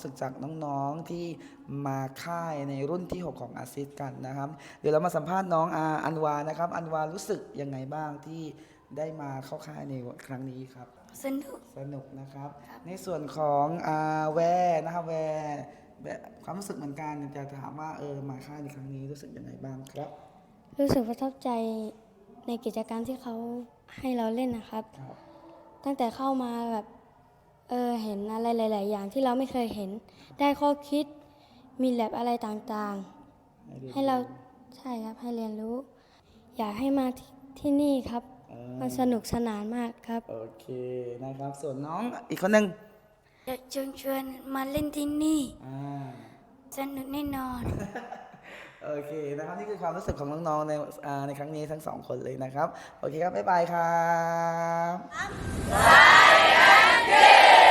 รู้สึกจากน้องๆที่มาค่ายในรุ่นที่ 6 ของอาซิสกันนะครับ เดี๋ยวเรามาสัมภาษณ์น้องอาอันวานะครับ อันวารู้สึกยังไงบ้างที่ได้มาเข้าค่ายในครั้งนี้ครับ สนุก สนุกนะครับครับในส่วนของอาแวร์นะครับแวร์แบบความรู้สึกเหมือนกันอยากจะถามว่าเออมาค่ายในครั้งนี้รู้สึกยังไงบ้างครับ รู้สึกประทับใจในกิจกรรมที่เขาให้เราเล่นนะครับครับตั้งแต่เข้ามาแบบ เออเห็นอะไรหลาย ๆ อย่างที่เราไม่เคยเห็น ได้ข้อคิดมีแลบอะไรต่างๆ ให้เราใช่ครับให้เรียนรู้ อยากให้มาที่ที่นี่ครับ เออมันสนุกสนานมากครับ โอเคนะครับ ส่วนน้องอีกคนหนึ่งอยากเชิญชวนมาเล่นที่นี่อ่า สนุกแน่นอน โอเคนะครับนี่คือความรู้สึกของน้องๆในในครั้งนี้ทั้งสองคนเลยนะครับ โอเคครับ บ๊ายบายครับ